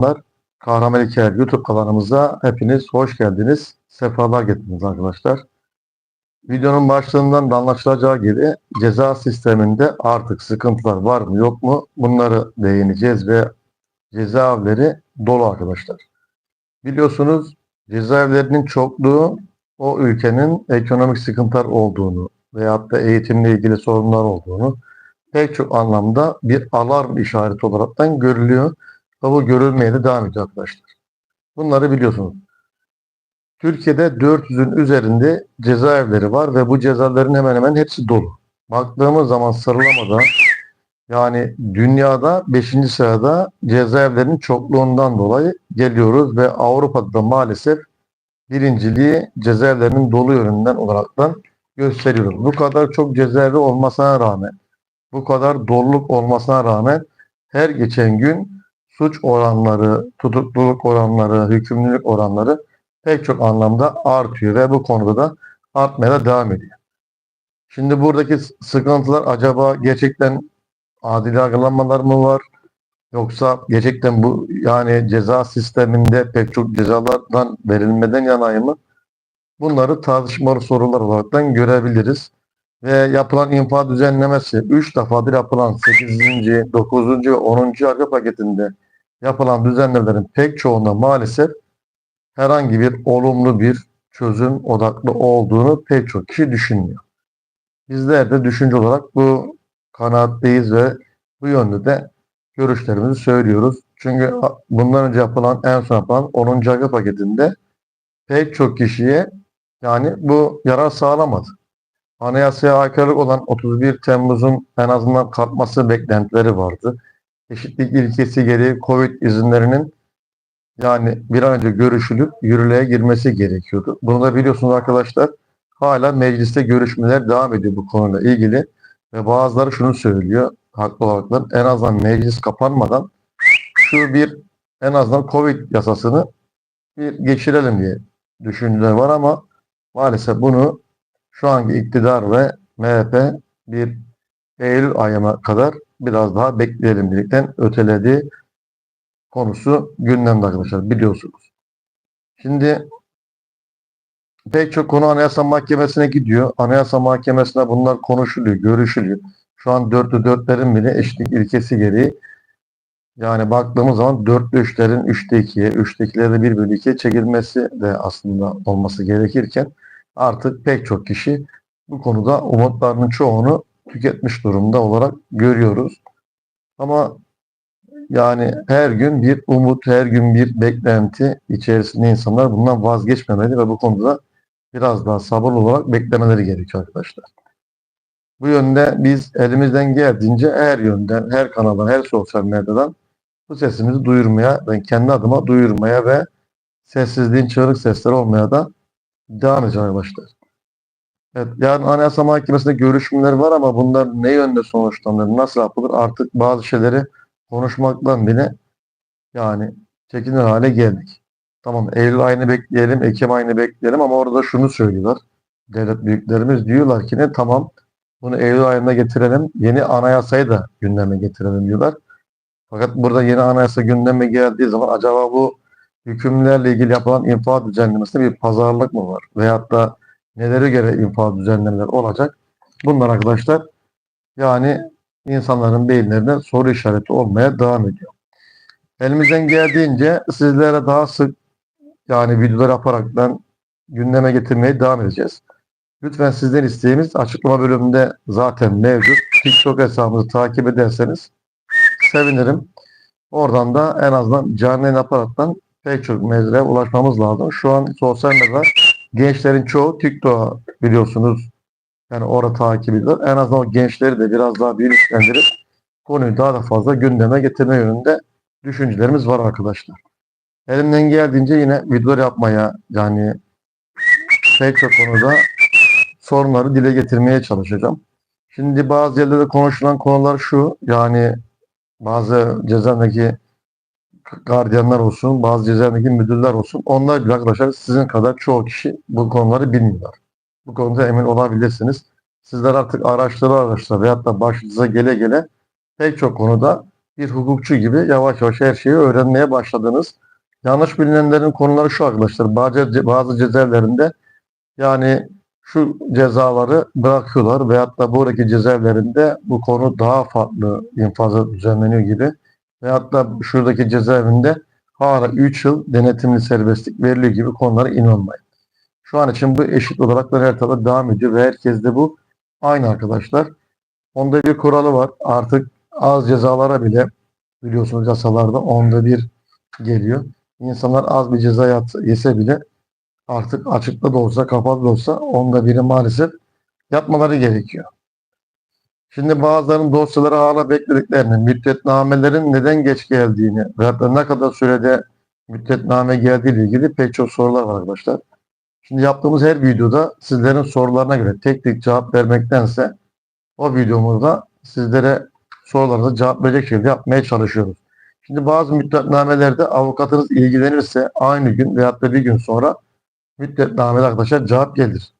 Selamlar. Kahraman Hikayeler YouTube kanalımıza hepiniz hoş geldiniz. Sefalar getirdiniz arkadaşlar. Videonun başlığından da anlaşılacağı gibi ceza sisteminde artık sıkıntılar var mı yok mu bunları değineceğiz ve cezaevleri dolu arkadaşlar. Biliyorsunuz cezaevlerinin çokluğu o ülkenin ekonomik sıkıntılar olduğunu veyahut da eğitimle ilgili sorunlar olduğunu pek çok anlamda bir alarm işareti olaraktan görülüyor. Ve bu görülmeye de devam ediyor arkadaşlar. Bunları biliyorsunuz. Türkiye'de 400'ün üzerinde cezaevleri var ve bu cezaevlerin hemen hemen hepsi dolu. Baktığımız zaman sıralamada yani dünyada 5. sırada cezaevlerinin çokluğundan dolayı geliyoruz ve Avrupa'da da maalesef birinciliği cezaevlerinin dolu yönünden olaraktan gösteriyoruz. Bu kadar çok cezaevi olmasına rağmen, bu kadar doluluk olmasına rağmen her geçen gün suç oranları, tutukluluk oranları, hükümlülük oranları pek çok anlamda artıyor ve bu konuda da artmaya da devam ediyor. Şimdi buradaki sıkıntılar acaba gerçekten adil yargılanmalar mı var? Yoksa gerçekten bu yani ceza sisteminde pek çok cezalardan verilmeden yanayı mı? Bunları tartışmalı sorular olaraktan görebiliriz. Ve yapılan infaz düzenlemesi 3 defadır yapılan 8. 9. ve 10. yargı paketinde yapılan düzenlemelerin pek çoğunda maalesef herhangi bir olumlu bir çözüm odaklı olduğunu pek çok kişi düşünmüyor. Bizler de düşünce olarak bu kanaatteyiz ve bu yönde de görüşlerimizi söylüyoruz. Çünkü bundan önce yapılan en son yapılan 10. yargı paketinde pek çok kişiye yani bu yarar sağlamadı. Anayasaya aykırılık olan 31 Temmuz'un en azından kalkması beklentileri vardı. Eşitlik ilkesi gereği Covid izinlerinin yani bir an önce görüşülüp yürürlüğe girmesi gerekiyordu. Bunu da biliyorsunuz arkadaşlar hala mecliste görüşmeler devam ediyor bu konuyla ilgili ve bazıları şunu söylüyor haklı olarak en azından meclis kapanmadan şu bir en azından Covid yasasını bir geçirelim diye düşünceler var ama maalesef bunu şu anki iktidar ve MHP bir Eylül ayına kadar biraz daha bekleyelim dedikten öteledi konusu gündemde arkadaşlar biliyorsunuz. Şimdi pek çok konu Anayasa Mahkemesi'ne gidiyor. Anayasa Mahkemesi'ne bunlar konuşuluyor, görüşülüyor. Şu an dörtlü dörtlerin bile eşitlik ilkesi gereği yani baktığımız zaman dörtlü üçlerin üçte ikiye, üçte ikilerde bir bölü ikiye çekilmesi de aslında olması gerekirken artık pek çok kişi bu konuda umutlarının çoğunu tüketmiş durumda olarak görüyoruz. Ama yani her gün bir umut, her gün bir beklenti içerisinde insanlar bundan vazgeçmemeli ve bu konuda biraz daha sabırlı olarak beklemeleri gerekiyor arkadaşlar. Bu yönde biz elimizden geldiğince her yönden, her kanaldan, her sosyal medyadan bu sesimizi duyurmaya, ben kendi adıma duyurmaya ve sessizliğin çığlık sesleri olmaya da devam edeceğim arkadaşlar. Evet, yarın Anayasa Mahkemesi'nde görüşmeler var ama bunlar ne yönde sonuçlanır, nasıl yapılır artık bazı şeyleri konuşmaktan bile yani çekinir hale geldik. Tamam Eylül ayını bekleyelim, Ekim ayını bekleyelim ama orada şunu söylüyorlar. Devlet büyüklerimiz diyorlar ki ne tamam bunu Eylül ayında getirelim, yeni anayasayı da gündeme getirelim diyorlar. Fakat burada yeni anayasa gündeme geldiği zaman acaba bu hükümlerle ilgili yapılan infaz düzenlemesinde bir pazarlık mı var? Veyahut da nelere göre infaz düzenlemeler olacak? Bunlar arkadaşlar yani insanların beyinlerinde soru işareti olmaya devam ediyor. Elimizden geldiğince sizlere daha sık yani videolar yaparaktan gündeme getirmeye devam edeceğiz. Lütfen sizden isteğimiz açıklama bölümünde zaten mevcut. TikTok hesabımızı takip ederseniz sevinirim. Oradan da en azından canlı yayın yaparaktan pek çok mecraya ulaşmamız lazım. Şu an sosyal medyada gençlerin çoğu TikTok biliyorsunuz. Yani orada takip ediyor. En azından o gençleri de biraz daha bilinçlendirip konuyu daha da fazla gündeme getirme yönünde düşüncelerimiz var arkadaşlar. Elimden geldiğince yine videolar yapmaya yani pek çok konuda sorunları dile getirmeye çalışacağım. Şimdi bazı yerlerde konuşulan konular şu yani bazı cezaevindeki gardiyanlar olsun, bazı cezaevindeki müdürler olsun. Onlar bile arkadaşlar sizin kadar çoğu kişi bu konuları bilmiyorlar. Bu konuda emin olabilirsiniz. Sizler artık araştıra araştıra veyahut da başınıza gele gele pek çok konuda bir hukukçu gibi yavaş yavaş her şeyi öğrenmeye başladınız. Yanlış bilinenlerin konuları şu arkadaşlar. Bazı, bazı cezaevlerinde yani şu cezaları bırakıyorlar veyahut da buradaki cezaevlerinde bu konu daha farklı infaza düzenleniyor gibi. Veyahut da şuradaki cezaevinde hala 3 yıl denetimli serbestlik veriliyor gibi konulara inanmayın. Şu an için bu eşit olarak her tarafta devam ediyor ve herkes de bu aynı arkadaşlar. Onda bir kuralı var. Artık az cezalara bile biliyorsunuz yasalarda onda bir geliyor. İnsanlar az bir ceza yese bile artık açıkta da olsa kapalı da olsa onda biri maalesef yapmaları gerekiyor. Şimdi bazılarının dosyaları hala beklediklerini, müddetnamelerin neden geç geldiğini da ne kadar sürede müddetname geldiği ile ilgili pek çok sorular var arkadaşlar. Şimdi yaptığımız her videoda sizlerin sorularına göre tek tek cevap vermektense o videomuzda sizlere sorularınızı cevap verecek şekilde yapmaya çalışıyoruz. Şimdi bazı müddetnamelerde avukatınız ilgilenirse aynı gün veyahut da bir gün sonra müddetnamede arkadaşlar cevap gelir.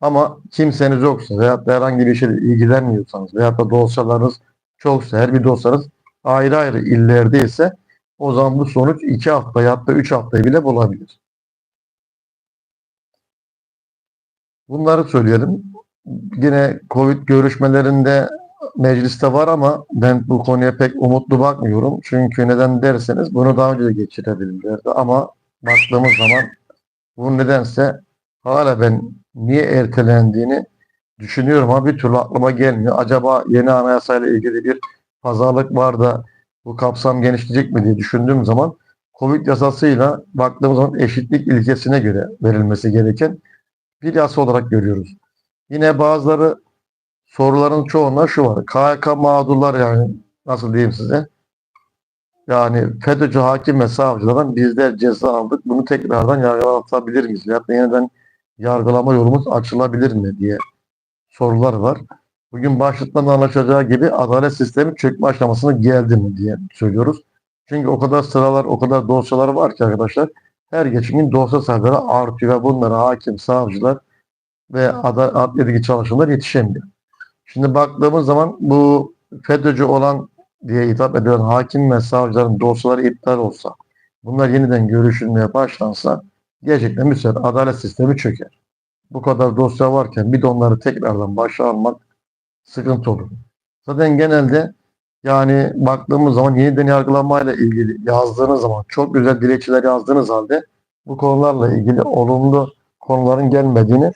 Ama kimseniz yoksa veyahut da herhangi bir şeyle ilgilenmiyorsanız veyahut da dosyalarınız çoksa her bir dosyanız ayrı ayrı illerde ise o zaman bu sonuç 2 hafta veyahut da 3 haftayı bile bulabilir. Bunları söyleyelim. Yine Covid görüşmelerinde mecliste var ama ben bu konuya pek umutlu bakmıyorum. Çünkü neden derseniz bunu daha önce de geçirebilirlerdi ama baktığımız zaman bu nedense hala ben niye ertelendiğini düşünüyorum ama bir türlü aklıma gelmiyor. Acaba yeni anayasayla ilgili bir pazarlık var da bu kapsam genişleyecek mi diye düşündüğüm zaman Covid yasasıyla baktığımız zaman eşitlik ilkesine göre verilmesi gereken bir yasa olarak görüyoruz. Yine bazıları soruların çoğunda şu var. KHK mağdurlar yani nasıl diyeyim size? Yani FETÖ'cü hakim ve savcılardan bizler ceza aldık. Bunu tekrardan yargılatabilir miyiz? Ya da yeniden yargılama yolumuz açılabilir mi diye sorular var. Bugün başlıktan anlaşılacağı gibi adalet sistemi çökme aşamasına geldi mi diye söylüyoruz. Çünkü o kadar sıralar, o kadar dosyalar var ki arkadaşlar her geçen gün dosya sayıları artıyor ve bunlara hakim, savcılar ve adli ilgili çalışanlar yetişemiyor. Şimdi baktığımız zaman bu FETÖ'cü olan diye hitap edilen hakim ve savcıların dosyaları iptal olsa, bunlar yeniden görüşülmeye başlansa gerçekten bir süre adalet sistemi çöker. Bu kadar dosya varken bir de onları tekrardan başa almak sıkıntı olur. Zaten genelde yani baktığımız zaman yeniden yargılanmayla ilgili yazdığınız zaman çok güzel dilekçeler yazdığınız halde bu konularla ilgili olumlu konuların gelmediğini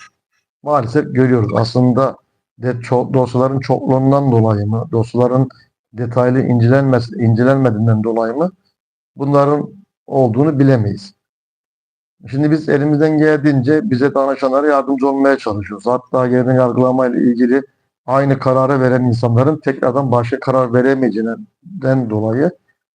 maalesef görüyoruz. Aslında de çok, dosyaların çokluğundan dolayı mı, dosyaların detaylı incelenmesi, incelenmediğinden dolayı mı bunların olduğunu bilemeyiz. Şimdi biz elimizden geldiğince bize danışanlara yardımcı olmaya çalışıyoruz. Hatta yeniden yargılamayla ilgili aynı kararı veren insanların tekrardan başka karar veremeyeceğinden dolayı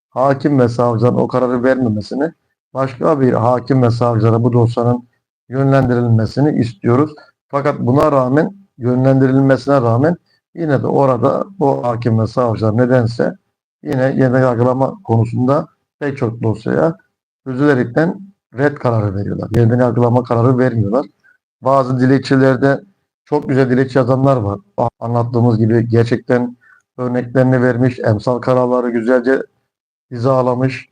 hakim ve savcıların o kararı vermemesini başka bir hakim ve savcılara bu dosyanın yönlendirilmesini istiyoruz. Fakat buna rağmen yönlendirilmesine rağmen yine de orada bu hakim ve savcılar nedense yine yeniden yargılama konusunda pek çok dosyaya üzülerekten red kararı veriyorlar. Yeniden yargılama kararı vermiyorlar. Bazı dilekçelerde çok güzel dilekçe yazanlar var. Anlattığımız gibi gerçekten örneklerini vermiş, emsal kararları güzelce izahalamış.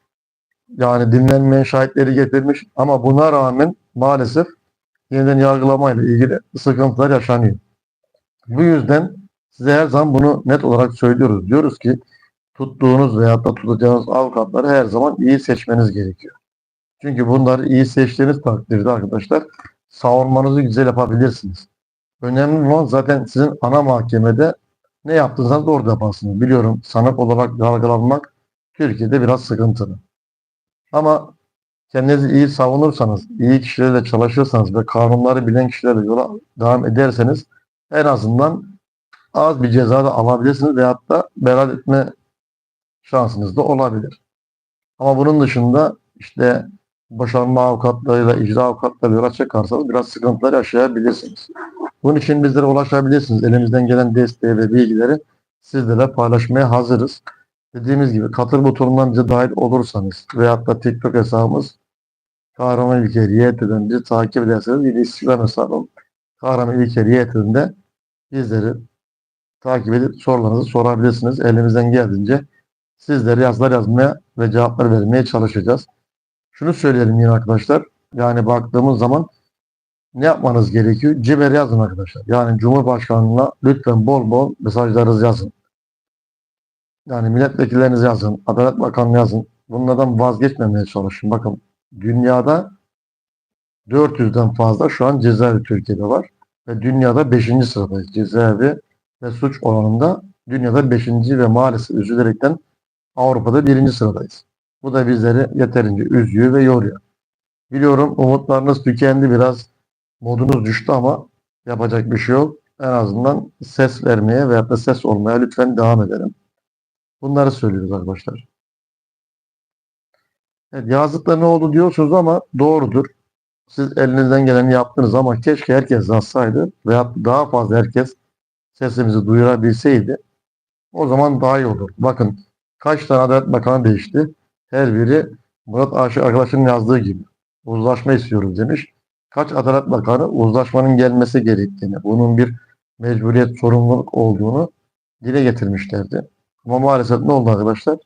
Yani dinlenmeyen şahitleri getirmiş ama buna rağmen maalesef yeniden yargılamayla ilgili sıkıntılar yaşanıyor. Bu yüzden size her zaman bunu net olarak söylüyoruz. Diyoruz ki tuttuğunuz veya da tutacağınız avukatları her zaman iyi seçmeniz gerekiyor. Çünkü bunları iyi seçtiğiniz takdirde arkadaşlar savunmanızı güzel yapabilirsiniz. Önemli olan zaten sizin ana mahkemede ne yaptığınızı orada yaparsınız. Biliyorum sanık olarak yargılanmak Türkiye'de biraz sıkıntılı. Ama kendinizi iyi savunursanız, iyi kişilerle çalışırsanız ve kanunları bilen kişilerle yola devam ederseniz en azından az bir ceza da alabilirsiniz veyahut da beraat etme şansınız da olabilir. Ama bunun dışında işte boşanma avukatlarıyla, icra avukatlarıyla yola biraz sıkıntılar yaşayabilirsiniz. Bunun için bizlere ulaşabilirsiniz. Elimizden gelen desteği ve bilgileri sizlerle paylaşmaya hazırız. Dediğimiz gibi katıl butonundan bize dahil olursanız veyahut da TikTok hesabımız Kahraman İlker YT'den bizi takip ederseniz yine Instagram hesabım Kahraman İlker YT'den de bizleri takip edip sorularınızı sorabilirsiniz. Elimizden geldiğince sizlere yazılar yazmaya ve cevaplar vermeye çalışacağız. Şunu söyleyelim yine arkadaşlar. Yani baktığımız zaman ne yapmanız gerekiyor? Ciber yazın arkadaşlar. Yani Cumhurbaşkanlığına lütfen bol bol mesajlarınızı yazın. Yani milletvekillerinizi yazın, Adalet Bakanlığı yazın. Bunlardan vazgeçmemeye çalışın. Bakın dünyada 400'den fazla şu an cezaevi Türkiye'de var. Ve dünyada 5. sıradayız. Cezaevi ve suç oranında dünyada 5. ve maalesef üzülerekten Avrupa'da 1. sıradayız. Bu da bizleri yeterince üzüyor ve yoruyor. Biliyorum umutlarınız tükendi biraz modunuz düştü ama yapacak bir şey yok. En azından ses vermeye veya da ses olmaya lütfen devam edelim. Bunları söylüyoruz arkadaşlar. Evet, yazdıkları ne oldu diyorsunuz ama doğrudur. Siz elinizden geleni yaptınız ama keşke herkes yazsaydı veya daha fazla herkes sesimizi duyurabilseydi. O zaman daha iyi olur. Bakın kaç tane Adalet Bakanı değişti. Her biri Murat Aşık arkadaşının yazdığı gibi uzlaşma istiyoruz demiş. Kaç Adalet Bakanı uzlaşmanın gelmesi gerektiğini, bunun bir mecburiyet, sorumluluk olduğunu dile getirmişlerdi. Ama maalesef ne oldu arkadaşlar?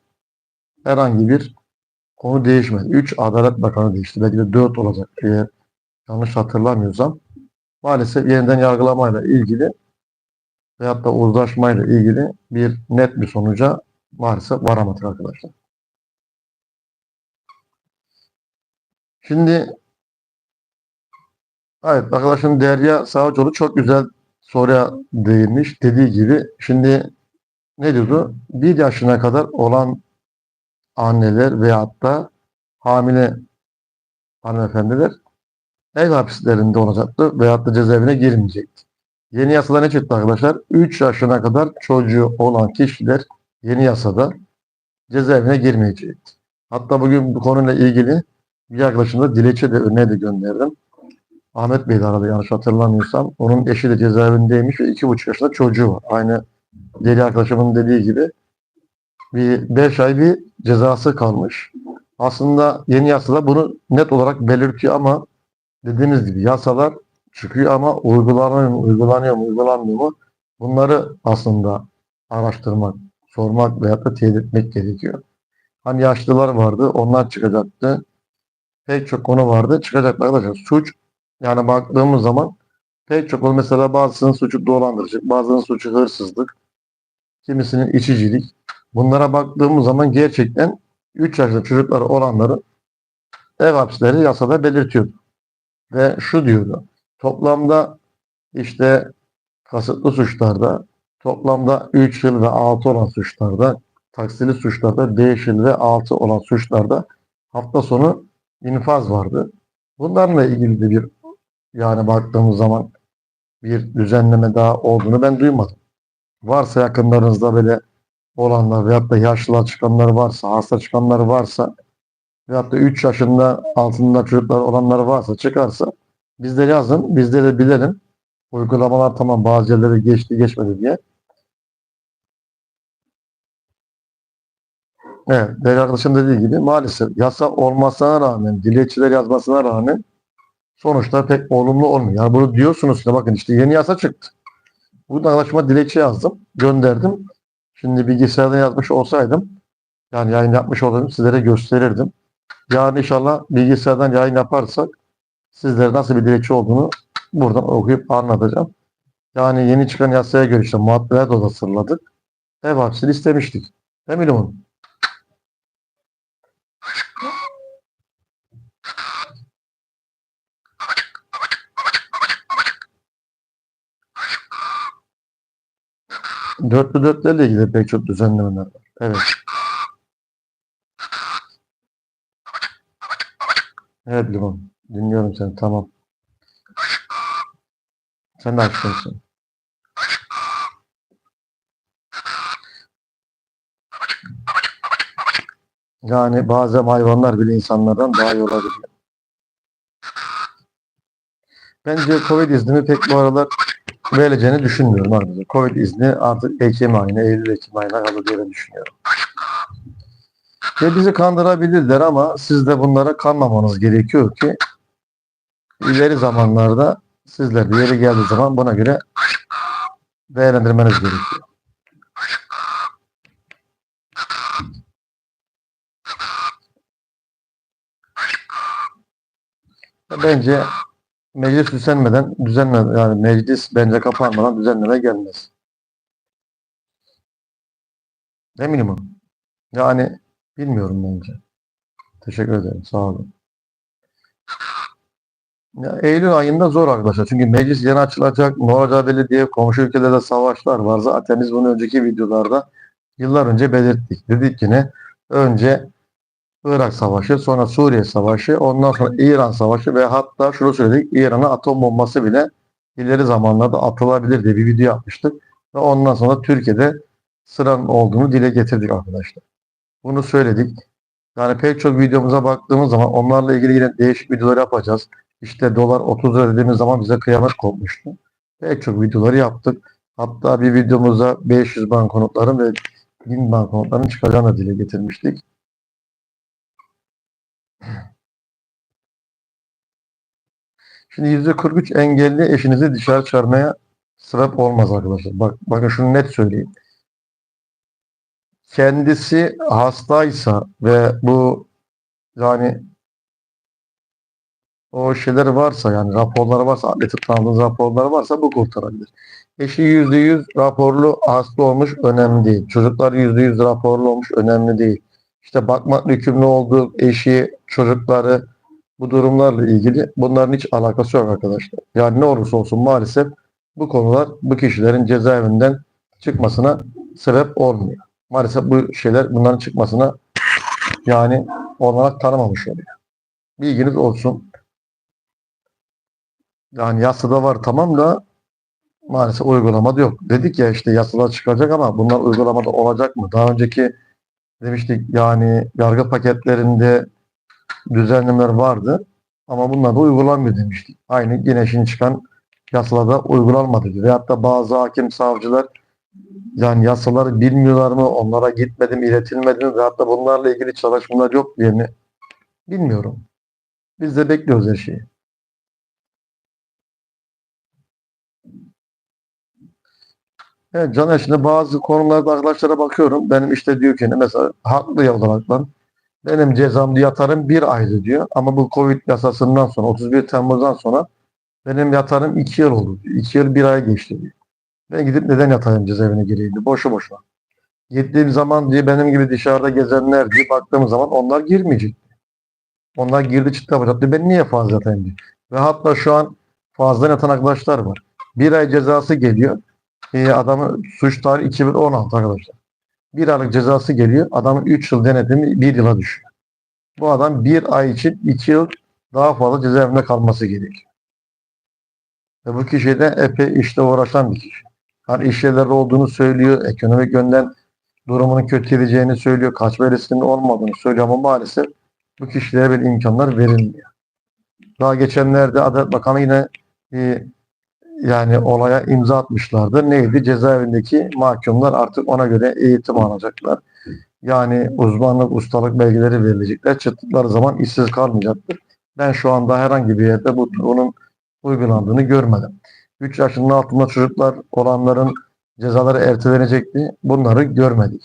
Herhangi bir konu değişmedi. 3 Adalet Bakanı değişti. Belki de 4 olacak eğer yanlış hatırlamıyorsam. Maalesef yeniden yargılamayla ilgili veyahut da uzlaşmayla ilgili bir net bir sonuca maalesef varamadık arkadaşlar. Şimdi evet arkadaşım Derya Savcıoğlu çok güzel soruya değinmiş. Dediği gibi şimdi ne diyordu? Bir yaşına kadar olan anneler veyahut da hamile hanımefendiler ev hapislerinde olacaktı veyahut da cezaevine girmeyecekti. Yeni yasada ne çıktı arkadaşlar? 3 yaşına kadar çocuğu olan kişiler yeni yasada cezaevine girmeyecekti. Hatta bugün bu konuyla ilgili bir arkadaşımda dilekçe de önüne de gönderdim. Ahmet Bey de aradı yanlış hatırlamıyorsam. Onun eşi de cezaevindeymiş ve 2,5 yaşında çocuğu var. Aynı deli arkadaşımın dediği gibi bir 5 ay bir cezası kalmış. Aslında yeni yasada bunu net olarak belirtiyor ama dediğimiz gibi yasalar çıkıyor ama uygulanıyor mu, uygulanıyor mu, uygulanmıyor mu? Bunları aslında araştırmak, sormak veyahut da teyit etmek gerekiyor. Hani yaşlılar vardı, onlar çıkacaktı. Pek çok konu vardı, çıkacaklar arkadaşlar. Suç, yani baktığımız zaman pek çok konu mesela bazısının suçu dolandırıcılık, bazısının suçu hırsızlık, kimisinin içicilik. Bunlara baktığımız zaman gerçekten 3 yaşlı çocukları olanların ev hapisleri yasada belirtiyordu. Ve şu diyordu. Toplamda işte kasıtlı suçlarda toplamda 3 yıl ve 6 olan suçlarda taksili suçlarda 5 yıl ve 6 olan suçlarda hafta sonu infaz vardı. Bunlarla ilgili de bir yani baktığımız zaman bir düzenleme daha olduğunu ben duymadım. Varsa yakınlarınızda böyle olanlar veyahut da yaşlılar çıkanlar varsa, hasta çıkanlar varsa veyahut da 3 yaşında altında çocuklar olanlar varsa çıkarsa bizde yazın, bizde de bilelim. Uygulamalar tamam bazı yerlere geçti geçmedi diye. Evet, değerli arkadaşım dediği gibi maalesef yasa olmasına rağmen, dilekçeler yazmasına rağmen sonuçta pek olumlu olmuyor. Yani bunu diyorsunuz ki bakın işte yeni yasa çıktı. Burada arkadaşıma dilekçe yazdım, gönderdim. Şimdi bilgisayarda yazmış olsaydım, yani yayın yapmış olsaydım sizlere gösterirdim. Yarın inşallah bilgisayardan yayın yaparsak sizlere nasıl bir dilekçe olduğunu buradan okuyup anlatacağım. Yani yeni çıkan yasaya göre işte muhatmeler de hazırladık. Ev hapsini istemiştik. Eminim onu. Dörtlü dörtlerle ilgili pek çok düzenlemeler var. Evet. Evet Limon. Dinliyorum seni. Tamam. Sen de haklısın. Yani bazen hayvanlar bile insanlardan daha iyi olabiliyor. Bence Covid iznimi pek bu aralar verileceğini düşünmüyorum artık. Covid izni artık Ekim ayına, Eylül-Ekim ayına kalır diye düşünüyorum. Ve bizi kandırabilirler ama siz de bunlara kanmamanız gerekiyor ki ileri zamanlarda sizler de yeri geldiği zaman buna göre değerlendirmeniz gerekiyor. Bence meclis düzenmeden düzenle yani meclis bence kapanmadan düzenleme gelmez. Ne minimum? Yani bilmiyorum bence. Teşekkür ederim. Sağ olun. Ya, Eylül ayında zor arkadaşlar. Çünkü meclis yeni açılacak. Ne olacağı belli diye komşu ülkelerde savaşlar var. Zaten biz bunu önceki videolarda yıllar önce belirttik. Dedik ki ne? Önce Irak Savaşı, sonra Suriye Savaşı, ondan sonra İran Savaşı ve hatta şunu söyledik. İran'a atom bombası bile ileri zamanlarda atılabilir diye bir video yapmıştık. Ve ondan sonra Türkiye'de sıranın olduğunu dile getirdik arkadaşlar. Bunu söyledik. Yani pek çok videomuza baktığımız zaman onlarla ilgili yine değişik videolar yapacağız. İşte dolar 30 lira dediğimiz zaman bize kıyamet kopmuştu. Pek çok videoları yaptık. Hatta bir videomuzda 500 banknotların ve 1000 banknotların çıkacağını dile getirmiştik. Şimdi %43 engelli eşinizi dışarı çıkarmaya sebep olmaz arkadaşlar. Bak, bakın şunu net söyleyeyim. Kendisi hastaysa ve bu yani o şeyler varsa yani raporları varsa atletik tanıdığınız raporları varsa bu kurtarabilir. Eşi %100 raporlu hasta olmuş önemli değil. Çocuklar %100 raporlu olmuş önemli değil. İşte bakmak yükümlü olduğu eşi, çocukları bu durumlarla ilgili bunların hiç alakası yok arkadaşlar. Yani ne olursa olsun maalesef bu konular bu kişilerin cezaevinden çıkmasına sebep olmuyor. Maalesef bu şeyler bunların çıkmasına yani olanak tanımamış oluyor. Bilginiz olsun. Yani yasada var tamam da maalesef uygulamada yok. Dedik ya işte yasalar çıkacak ama bunlar uygulamada olacak mı? Daha önceki demiştik yani yargı paketlerinde düzenlemeler vardı ama bunlar da uygulanmıyor demiştik. Aynı yine şimdi çıkan yasalarda uygulanmadı. Veyahut da bazı hakim savcılar yani yasaları bilmiyorlar mı, onlara gitmedi mi, iletilmedi mi veyahut da bunlarla ilgili çalışmalar yok diye mi bilmiyorum. Biz de bekliyoruz her şeyi. Evet, Can şimdi bazı konularda arkadaşlara bakıyorum. Benim işte diyor ki mesela haklı olarak ben benim cezam yatarım bir aydı diyor. Ama bu Covid yasasından sonra 31 Temmuz'dan sonra benim yatarım iki yıl oldu diyor. İki yıl bir ay geçti diyor. Ben gidip neden yatayım cezaevine gireyim diyor. Boşu boşuna. Gittiğim zaman diye benim gibi dışarıda gezenler diye baktığım zaman onlar girmeyecek. Onlar girdi çıktı yapacak diyor. Ben niye fazla yatayım diyor. Ve hatta şu an fazla yatan arkadaşlar var. Bir ay cezası geliyor. E, adamın suç tarihi 2016 arkadaşlar. Bir aylık cezası geliyor. Adamın 3 yıl denetimi 1 yıla düşüyor. Bu adam bir ay için 2 yıl daha fazla cezaevinde kalması gerekiyor. Ve bu kişi de epey işte uğraşan bir kişi. Hani iş yerlerde olduğunu söylüyor. Ekonomik yönden durumunun kötü gideceğini söylüyor. Kaçma riskinin olmadığını söylüyor ama maalesef bu kişilere böyle imkanlar verilmiyor. Daha geçenlerde Adalet Bakanı yine e, yani olaya imza atmışlardı. Neydi? Cezaevindeki mahkumlar artık ona göre eğitim alacaklar. Yani uzmanlık, ustalık belgeleri verilecekler. Çıktıkları zaman işsiz kalmayacaktır. Ben şu anda herhangi bir yerde bu, bunun uygulandığını görmedim. 3 yaşının altında çocuklar olanların cezaları ertelenecekti. Bunları görmedik.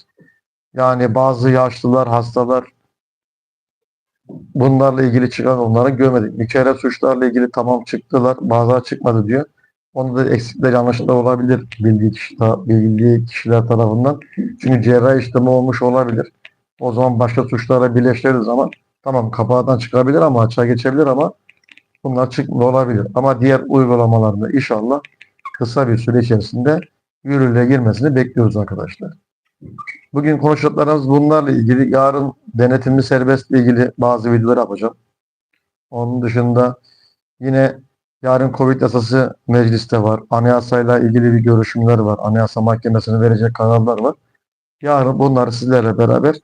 Yani bazı yaşlılar, hastalar bunlarla ilgili çıkan onları görmedik. Mükerref suçlarla ilgili tamam çıktılar, bazıları çıkmadı diyor. Onda da eksikler yanlışlıklar olabilir bildiği, kişi, bildiği kişiler tarafından. Çünkü cerrahi işlemi olmuş olabilir. O zaman başka suçlarla birleştirdiği zaman tamam kapağından çıkabilir ama açığa geçebilir ama bunlar çıkmıyor olabilir. Ama diğer uygulamalarda inşallah kısa bir süre içerisinde yürürlüğe girmesini bekliyoruz arkadaşlar. Bugün konuşacaklarımız bunlarla ilgili. Yarın denetimli serbestle ilgili bazı videolar yapacağım. Onun dışında yine yarın Covid yasası mecliste var. Anayasayla ilgili bir görüşümler var. Anayasa Mahkemesi'ne verecek kararlar var. Yarın bunları sizlerle beraber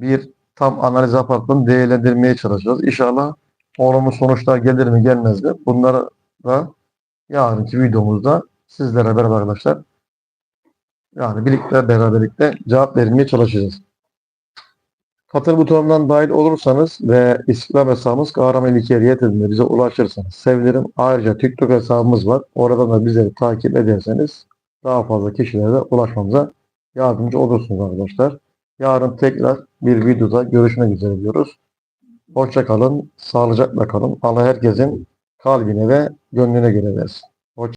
bir tam analiz yaparak değerlendirmeye çalışacağız. İnşallah olumlu sonuçlar gelir mi gelmez mi? Bunları da yarınki videomuzda sizlere beraber arkadaşlar yani birlikte beraberlikte cevap vermeye çalışacağız. Katıl butonundan dahil olursanız ve İstiklal hesabımız Kahraman İlkeriye tadında bize ulaşırsanız sevinirim. Ayrıca TikTok hesabımız var. Oradan da bizleri takip ederseniz daha fazla kişilere ulaşmamıza yardımcı olursunuz arkadaşlar. Yarın tekrar bir videoda görüşmek üzere diyoruz. Hoşça kalın, sağlıcakla kalın. Allah herkesin kalbine ve gönlüne göre versin.